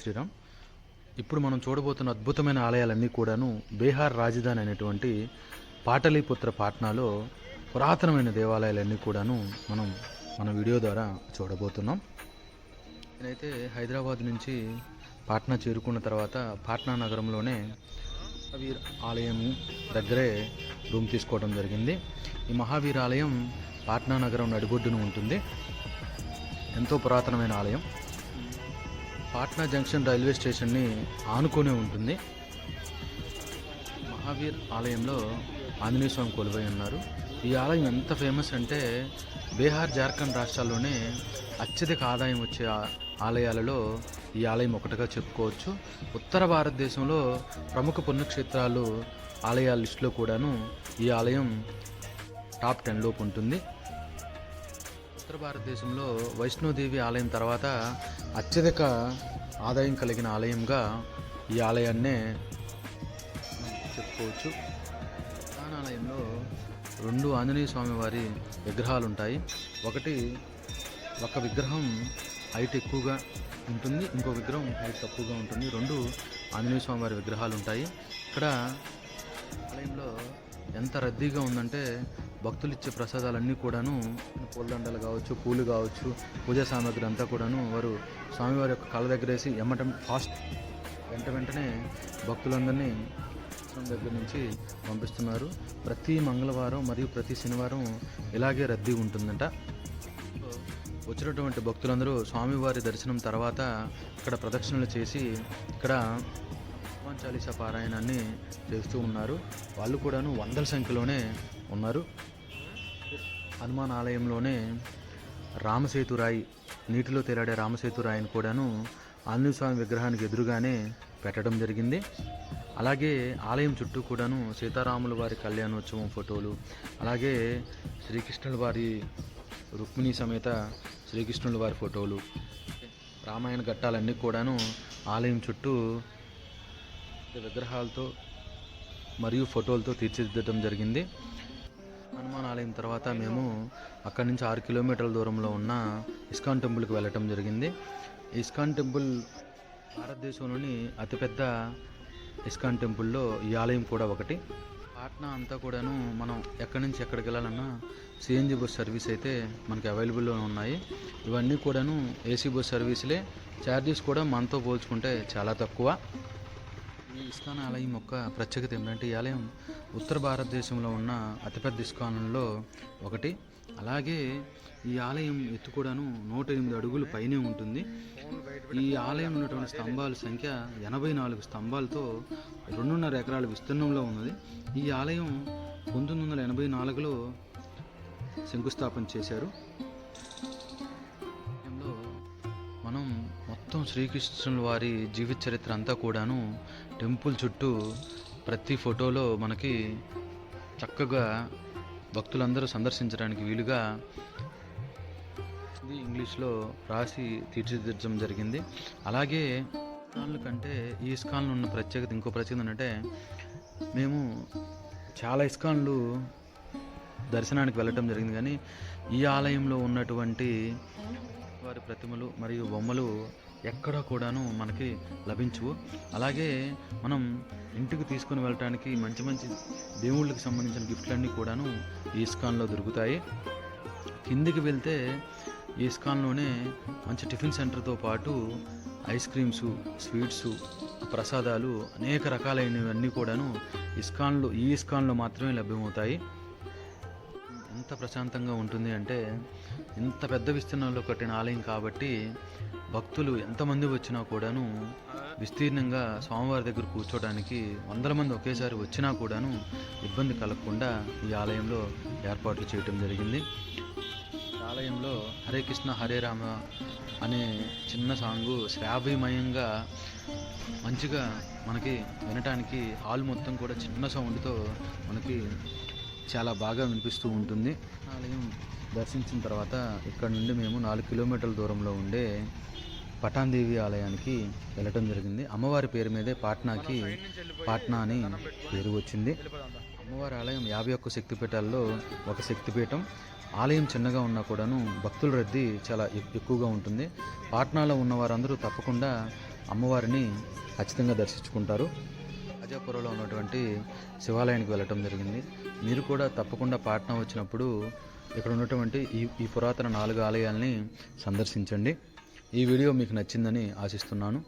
శ్రీరామ్. ఇప్పుడు మనం చూడబోతున్న అద్భుతమైన ఆలయాలన్నీ కూడాను బీహార్ రాజధాని అయినటువంటి పాటలీపుత్ర పాట్నాలో పురాతనమైన దేవాలయాలన్నీ కూడాను మనం మన వీడియో ద్వారా చూడబోతున్నాం. నేనైతే హైదరాబాద్ నుంచి పాట్నా చేరుకున్న తర్వాత పాట్నా నగరంలోనే మహావీర్ ఆలయం దగ్గరే రూమ్ తీసుకోవడం జరిగింది. ఈ మహావీర్ ఆలయం పాట్నా నగరం నడిబొడ్డున ఉంటుంది. ఎంతో పురాతనమైన ఆలయం. పాట్నా జంక్షన్ రైల్వే స్టేషన్ని ఆనుకునే ఉంటుంది. మహావీర్ ఆలయంలో ఆంజనేయ స్వామి కొలువై ఉన్నారు. ఈ ఆలయం ఎంత ఫేమస్ అంటే బీహార్ జార్ఖండ్ రాష్ట్రాల్లోనే అత్యధిక ఆదాయం వచ్చే ఆలయాలలో ఈ ఆలయం ఒకటిగా చెప్పుకోవచ్చు. ఉత్తర భారతదేశంలో ప్రముఖ పుణ్యక్షేత్రాలు ఆలయాల లిస్టులో కూడాను ఈ ఆలయం టాప్ టెన్లోకి ఉంటుంది. ఉత్తర భారతదేశంలో వైష్ణోదేవి ఆలయం తర్వాత అత్యధిక ఆదాయం కలిగిన ఆలయంగా ఈ ఆలయాన్నే చెప్పుకోవచ్చు. ప్రధాన ఆలయంలో రెండు ఆంజనేయ స్వామి వారి విగ్రహాలు ఉంటాయి. ఒకటి ఒక విగ్రహం హైట్ ఎక్కువగా ఉంటుంది ఇంకో విగ్రహం హైట్ తక్కువగా ఉంటుంది. రెండు ఆంజనేయ స్వామి వారి విగ్రహాలు ఉంటాయి. ఇక్కడ ఆలయంలో ఎంత రద్దీగా ఉందంటే భక్తులు ఇచ్చే ప్రసాదాలన్నీ కూడాను పూలదండలు కావచ్చు పూలు కావచ్చు పూజా సామాగ్రి అంతా కూడాను వారు స్వామివారి యొక్క కళ్ళ దగ్గరేసి ఎమ్మటం ఫాస్ట్. వెంట వెంటనే భక్తులందరినీ దగ్గర నుంచి పంపిస్తున్నారు. ప్రతి మంగళవారం మరియు ప్రతి శనివారం ఇలాగే రద్దీ ఉంటుందంట. వచ్చినటువంటి భక్తులందరూ స్వామివారి దర్శనం తర్వాత ఇక్కడ ప్రదక్షిణలు చేసి ఇక్కడ హనుమాన్ చాలీసా పారాయణాన్ని చేస్తూ ఉన్నారు. వాళ్ళు కూడాను వందల సంఖ్యలోనే ఉన్నారు. హనుమాన్ ఆలయంలోనే రామసేతురాయి నీటిలో తేలాడే రామసేతురాయిని కూడాను ఆంజనేయస్వామి విగ్రహానికి ఎదురుగానే పెట్టడం జరిగింది. అలాగే ఆలయం చుట్టూ కూడాను సీతారాముల వారి కళ్యాణోత్సవం ఫోటోలు అలాగే శ్రీకృష్ణుల వారి రుక్మిణి సమేత శ్రీకృష్ణుల వారి ఫోటోలు రామాయణ ఘట్టాలన్నీ కూడాను ఆలయం చుట్టూ విగ్రహాలతో మరియు ఫోటోలతో తీర్చిదిద్దడం జరిగింది. హనుమాన్ ఆలయం తర్వాత మేము అక్కడి నుంచి ఆరు కిలోమీటర్ల దూరంలో ఉన్న ఇస్కాన్ టెంపుల్కి వెళ్ళటం జరిగింది. ఇస్కాన్ టెంపుల్ భారతదేశంలోని అతిపెద్ద ఇస్కాన్ టెంపుల్లో ఈ ఆలయం కూడా ఒకటి. పాట్నా అంతా కూడాను మనం ఎక్కడి నుంచి ఎక్కడికి వెళ్ళాలన్నా సిఎన్జి బస్ సర్వీస్ అయితే మనకి అవైలబుల్లో ఉన్నాయి. ఇవన్నీ కూడాను ఏసీ బస్ సర్వీసులే. ఛార్జెస్ కూడా మనతో పోల్చుకుంటే చాలా తక్కువ. ఈ ఇస్కాన్ ఆలయం యొక్క ప్రత్యేకత ఏమిటంటే ఈ ఆలయం ఉత్తర భారతదేశంలో ఉన్న అతిపెద్ద ఇస్కాన్లలో ఒకటి. అలాగే ఈ ఆలయం ఎత్తు కూడాను నూట ఎనిమిది అడుగులు పైనే ఉంటుంది. ఈ ఆలయం ఉన్నటువంటి స్తంభాల సంఖ్య ఎనభై నాలుగు స్తంభాలతో రెండున్నర ఎకరాల విస్తీర్ణంలో ఉన్నది. ఈ ఆలయం పంతొమ్మిది వందల ఎనభై నాలుగులో శంకుస్థాపన చేశారు. మొత్తం శ్రీకృష్ణుల వారి జీవిత చరిత్ర అంతా కూడాను టెంపుల్ చుట్టూ ప్రతి ఫోటోలో మనకి చక్కగా భక్తులందరూ సందర్శించడానికి వీలుగా ఇది ఇంగ్లీష్లో రాసి తీర్చిదిద్దడం జరిగింది. అలాగే ఇస్కాన్ల కంటే ఈ ఇస్కాన్లు ఉన్న ప్రత్యేకత ఇంకో ప్రత్యేకత ఏంటంటే మేము చాలా ఇస్కాన్లు దర్శనానికి వెళ్ళటం జరిగింది కానీ ఈ ఆలయంలో ఉన్నటువంటి వారి ప్రతిమలు మరియు బొమ్మలు ఎక్కడా కూడాను మనకి లభించవు. అలాగే మనం ఇంటికి తీసుకొని వెళ్ళటానికి మంచి మంచి దేవుళ్ళకి సంబంధించిన గిఫ్ట్లన్నీ కూడాను ఈస్కాన్లో దొరుకుతాయి. కిందికి వెళ్తే ఈస్కాన్లోనే మంచి టిఫిన్ సెంటర్తో పాటు ఐస్ క్రీమ్స్ స్వీట్స్ ప్రసాదాలు అనేక రకాలైనవన్నీ కూడాను ఇస్కాన్లో ఈ ఇస్కాన్లో మాత్రమే లభ్యమవుతాయి. ఎంత ప్రశాంతంగా ఉంటుంది అంటే ఇంత పెద్ద విస్తీర్ణంలో కట్టిన ఆలయం కాబట్టి భక్తులు ఎంతమంది వచ్చినా కూడాను విస్తీర్ణంగా స్వామివారి దగ్గర కూర్చోడానికి వందల మంది ఒకేసారి వచ్చినా కూడాను ఇబ్బంది కలగకుండా ఈ ఆలయంలో ఏర్పాట్లు చేయటం జరిగింది. ఈ ఆలయంలో హరే కృష్ణ హరే రామ అనే చిన్న సాంగు శ్రావ్యమయంగా మంచిగా మనకి వినటానికి హాల్ మొత్తం కూడా చిన్న సౌండ్తో మనకి చాలా బాగా వినిపిస్తూ ఉంటుంది. ఆలయం దర్శించిన తర్వాత ఇక్కడ నుండి మేము నాలుగు కిలోమీటర్ల దూరంలో ఉండే పటాన్దేవి ఆలయానికి వెళ్ళటం జరిగింది. అమ్మవారి పేరు మీదే పాట్నాకి పాట్నా అని పేరు వచ్చింది. అమ్మవారి ఆలయం యాభై ఒక్క శక్తిపీఠాల్లో ఒక శక్తిపీఠం. ఆలయం చిన్నగా ఉన్నా కూడాను భక్తుల రద్దీ చాలా ఎక్- ఎక్కువగా ఉంటుంది. పాట్నాలో ఉన్న వారందరూ తప్పకుండా అమ్మవారిని ఖచ్చితంగా దర్శించుకుంటారు. రాజాపురంలో ఉన్నటువంటి శివాలయానికి వెళ్ళటం జరిగింది. మీరు కూడా తప్పకుండా పాట్నా వచ్చినప్పుడు ఇక్కడ ఉన్నటువంటి ఈ ఈ పురాతన నాలుగు ఆలయాల్ని సందర్శించండి. ఈ వీడియో మీకు నచ్చిందని ఆశిస్తున్నాను.